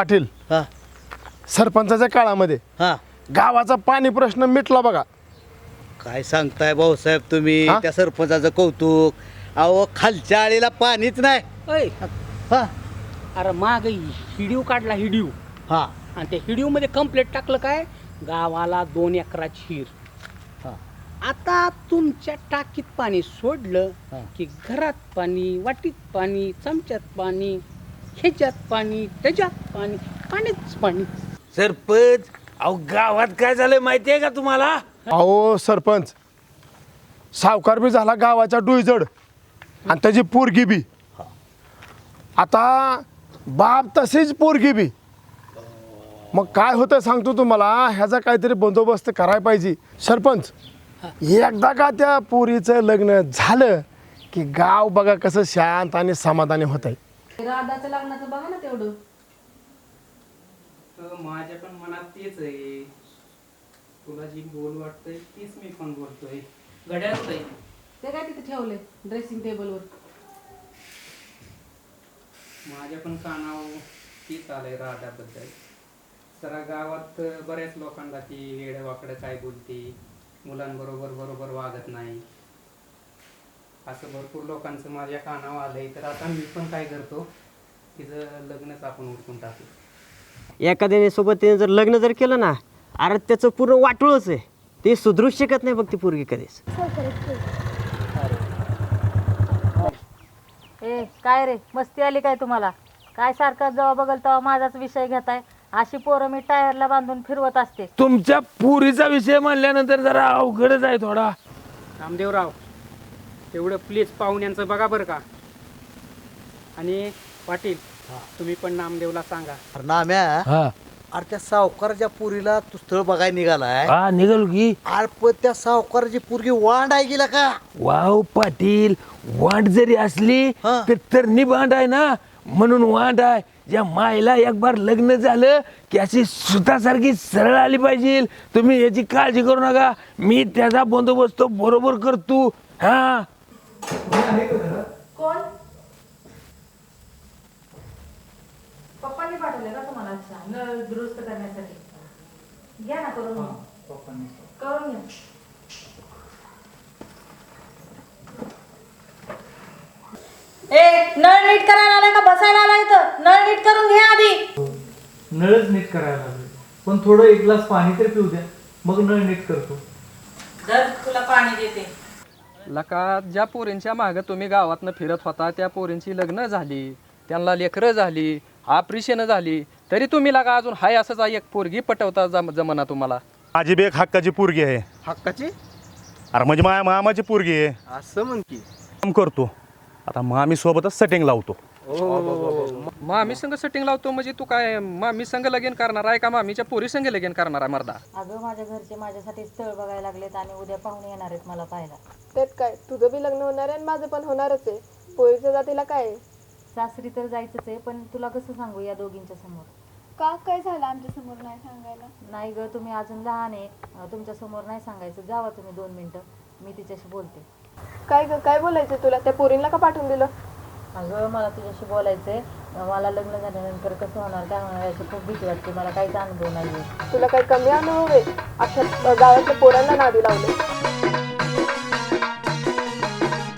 पाटील. हा. सरपंचाच्या काळामध्ये हा. गावाचा पाणी प्रश्न मिटला बघा. काय सांगताय भाऊसाहेब तुम्ही? हा? त्या सरपंचाचं कौतुक. अहो खालच्या आळीला पाणीच नाही. हा. अरे माग हिडिओ काढला हिडिओ हा. आणि त्या हिडिओ मध्ये कंप्लेंट टाकलं काय? गावाला दोन एकराची हिर हा. आता तुमच्या टाकीत पाणी सोडलं हा. की घरात पाणी वाटीत पाणी चमच्यात पाणी ह्याच्यात पाणी त्याच्यात पाणी पाणीच पाणी. सरपंच अहो गावात काय झालंय माहितीये का तुम्हाला? अहो सरपंच सावकार बी झाला गावाच्या डुईजड आणि त्याची पोरगी बी. आता बाप तशीच पोरगी बी. मग काय होतं सांगतो तुम्हाला ह्याचा काहीतरी बंदोबस्त करायला पाहिजे. सरपंच एकदा का त्या पोरीचं लग्न झालं की गाव बघा कसं शांत आणि समाधानी होत आहे राधाच्या लग्नाचं बघा ना तेवढं. माझ्या पण मनात तेच आहे. तुला जी बोल वाटतंय तीच मी पण बोलतोय. घड्याळच आहे ते काय तिथे ठेवले ड्रेसिंग टेबलवर माझ्या पण कानावर तीच आलंय राधाबद्दल. जरा गावात बऱ्याच लोकांना ती वेडवाकडं काय बोलते? मुलांबरोबर बरोबर वागत नाही. असं भरपूर लोकांचं माझ्या कानावर आलंय. तर आता मी पण काय करतो तिचं लग्नच आपण उठून टाकू. एखाद्याने सोबत त्याने जर लग्न जर केलं ना अरे त्याचं पूर्ण वाटोळच आहे. ते सुधरूच शकत नाही बघ ती पोरगी कधीच. ए काय रे? मस्ती आली काय तुम्हाला? काय सारखं जेव्हा बघल तेव्हा माझाच विषय घेताय? अशी पोरं मी टायरला बांधून फिरवत असते. तुमच्या पुरीचा विषय म्हणल्यानंतर जरा अवघडच आहे थोडा. रामदेवराव तेवढं प्लीज पाहुण्यांचं बघा बरं का. आणि पाटील तुम्ही पण नामदेवला सांगा. अरे नाम्या हा. अरे त्या सावकाराच्या पुरीला तू स्थळ बघायला निघालाय? हा निघाल की. अरे पण त्या सावकाराची पुरगी वांड आहे गेला का? वाव पाटील वांड जरी असली हा. तर तरणी बांड आहे ना? म्हणून वांड आहे. या मायला एक बार लग्न झालं की अशी सुतासारखी सरळ आली पाहिजे. तुम्ही याची काळजी करू नका. मी त्याचा बंदोबस्त बरोबर करतो. हा. कोण? पप्पांनी पाठवले का तुम्हाला अच्छा नळ दुरुस्त करण्यासाठी. घ्या ना करून. मग. करून घ्या. ए नळ नीट करायला आलाय का? बसायला आलाय इथं. नळ नीट करून घ्या आधी. नळच नीट करायला लागले पण थोडं एक ग्लास पाणी तर पिऊ द्या. मग नळ नीट करतो. जर तुला पाणी देते. लका ज्या पोरींच्या मागं तुम्ही गावातनं फिरत होता त्या पोरींची लग्न झाली त्यांना लेकरं झाली ऑपरेशन झाली तरी तुम्ही लका अजून हाय असंच एक पोरगी पटवता जम जमना तुम्हाला. माझी बी एक हक्काची पोरगी आहे. हक्काची? अरे म्हणजे माझ्या मामाची पोरगी आहे. असं म्हण की. काम करतो. आता मामी सोबतच सेटिंग लावतो. मामी संघ सेटिंग लावतो म्हणजे तू काय मामी संघ लगीन करणार आहे का मामीच्या पोरी संघ लगीन करणार आहे मर्दा. अगं माझ्या घरचे माझ्यासाठी स्थळ बघायला लागलेत आणि उद्या पाहुणे येणार आहेत मला पाहायला. त्यात काय? तुझं बी लग्न होणार आहे आणि माझं पण होणारच आहे. पोरीच्या जातीला काय आहे? सासरी तर जायचंच आहे पण तुला कसं सांगू या दोघींच्या समोर? का? काय झालं आमच्यासमोर नाही सांगायला? नाही ग तुम्ही अजून लहान आहे. अं, तुमच्यासमोर नाही सांगायचं. जावा तुम्ही दोन मिनिटं. मी तिच्याशी बोलते. काय ग? काय बोलायचं तुला? त्या पोरींना का पाठवून दिलं? अगं मला तुझ्याशी बोलायचंय. मला लग्न झाल्यानंतर कसं होणार काय होणार याची खूप भीती वाटते. मला काहीच अनुभव नाही तुला काही कमी अनुभव आहे? अशा गावातल्या पोरांना नादी लावले?